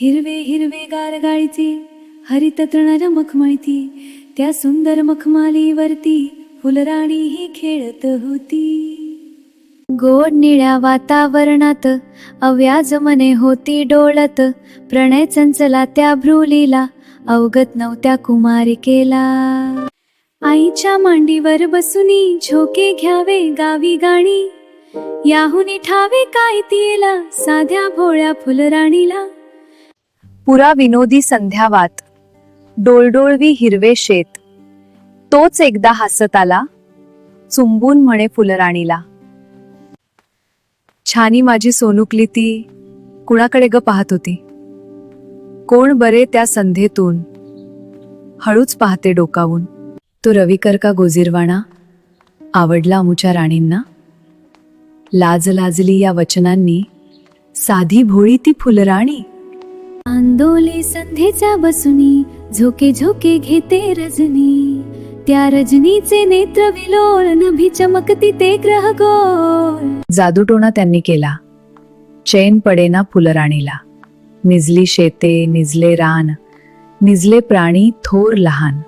हिरवे हिरवे गारगाळीचे हरित तृण मखमळती त्या सुंदर मखमालीवरती फुलराणी ही खेळत होती. गोड निळ्या वातावरणात अव्याज मने होती डोळत प्रणय चंचला त्या भ्रुलीला अवगत नव्हत्या कुमारिकेला. आईच्या मांडीवर बसुनी झोके घ्यावे गावी गाणी याहून ठावे काय तिला साध्या भोळ्या फुलराणीला. पुरा विनोदी संध्यावात. डोळडोळवी हिरवे शेत. तोच एकदा हसत आला. चुंबून म्हणे फुलराणीला. छानी माझी सोनुकली ती कुणाकडे ग पाहत होती? कोण बरे त्या संध्येतून हळूच पाहते डोकावून. तो रविकर का गोजीरवाणा? आवडला अमुच्या राणींना? लाज लाजली या वचनांनी. साधी भोळी ती फुलराणी? आंदोले संध्येच्या बसुनी झोके झोके घेते रजनी. त्या रजनीचे नेत्र विलोल नभी चमकती ते ग्रह गोल जादूटोणा त्यांनी केला. चैन पडेना फुलराणीला. निजली शेते निजले रान निजले प्राणी थोर लहान.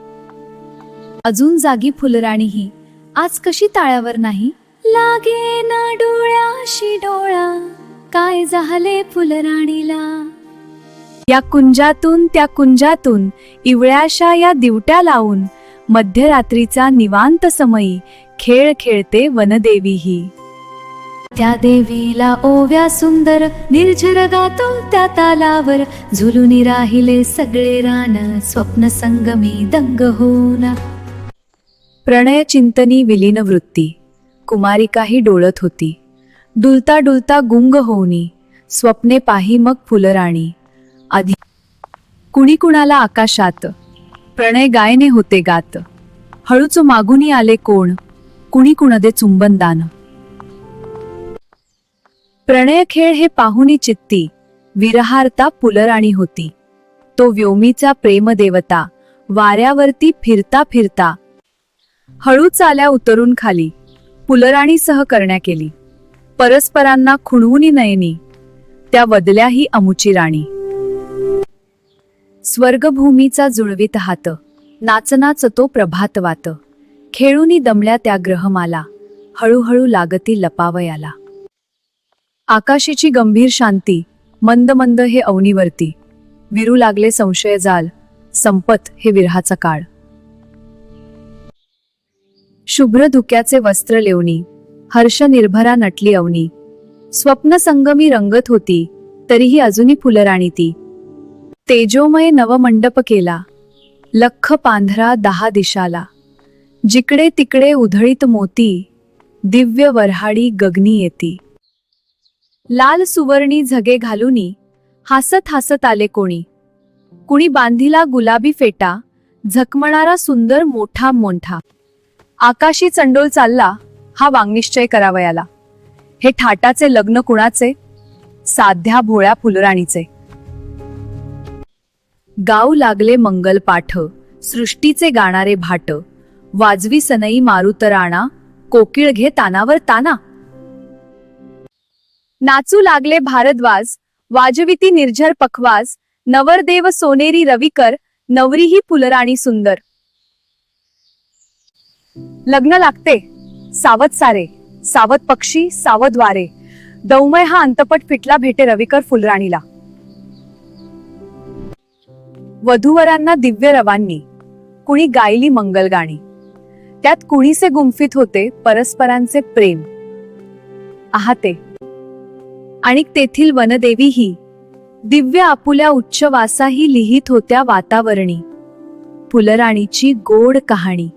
अजून जागी फुलराणी ही. आज कशी ताळ्यावर नाही? लागे ना डोळ्याशी डोळा. काय झाले फुलराणीला? या कुंजातून त्या कुंजातून इवळ्याशा या दिवट्या लावून मध्यरात्रीचा निवांत समयी खेळ खेळते वनदेवी ही त्या देवीला ओव्या सुंदर निर्झर गातो त्या तालावर झुलून राहिले सगळे रान स्वप्न संगमी दंग होऊन. प्रणय चिंतनी विलीन वृत्ती. कुमारिकाही डोळत होती. डुलता डुलता गुंग होऊनी. स्वप्ने पाही मग फुलराणी. आधी. कुणी कुणाला आकाशात. प्रणय गायने होते गात. हळूच मागुनी आले कोण. कुणी कुणदे चुंबन दान प्रणय खेळ हे पाहुनी चित्ती. विरहार्ता पुलराणी होती. तो व्योमीचा प्रेमदेवता. वाऱ्यावरती फिरता फिरता. हळूच आल्या उतरून खाली. पुलराणीसह करण्या केली. परस्परांना खुणवूनी नयनी. त्या वदल्याही अमुची राणी. स्वर्गभूमीचा जुळवीत हात. नाचनाच तो प्रभातवात खेळूनी दमल्या त्या ग्रहमाला. हळूहळू लागती लपावयाला. आकाशीची गंभीर शांती मंद मंद हे अवनीवरती. विरू लागले संशय जाल संपत हे विरहाचा काळ. शुभ्र धुक्याचे वस्त्र लेवणी हर्ष निर्भरा नटली अवनी. स्वप्न संगमी रंगत होती तरीही अजूनही फुलराणी ती. तेजोमय नवमंडप केला. लख पांढरा दहा दिशाला. जिकडे तिकडे उधळीत मोती दिव्य वऱ्हाडी गगनी येती. लाल सुवर्णी झगे घालुनी हासत हासत आले कोणी. कुणी बांधिला गुलाबी फेटा झकमणारा सुंदर मोठा मोठा आकाशी चंडोल चालला हा वांगनिश्चय करावयाला. हे ठाटाचे लग्न कुणाचे? साध्या भोळ्या फुलराणीचे. गाऊ लागले मंगल पाठ सृष्टीचे गाणारे भाट. वाजवी सनई मारुतराणा कोकिळ घे तानावर ताना. नाचू लागले भारद्वाज वाजविती निर्झर पखवाज नवरदेव सोनेरी रविकर नवरीही फुलराणी सुंदर. लग्न लागते सावध सारे सावध पक्षी सावध वारे. दौमय हा अंतपट फिटला भेटे रविकर फुलराणीला. वधूवरांना दिव्य रवांनी कुणी गायली मंगल गाणी. त्यात कुणीसे गुंफित होते परस्परांचे प्रेम. आहाते. आणि तेथील वनदेवीही दिव्य आपुल्या उच्चवासाही लिहित होत्या वातावरणी. फुलराणीची गोड कहाणी.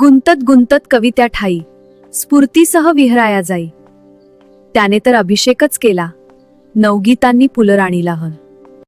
गुंतत गुंतत कवित्या ठाई स्फूर्तीसह विहराया जाई. त्याने तर अभिषेकच केला नवगीतांनी फुलराणीला हं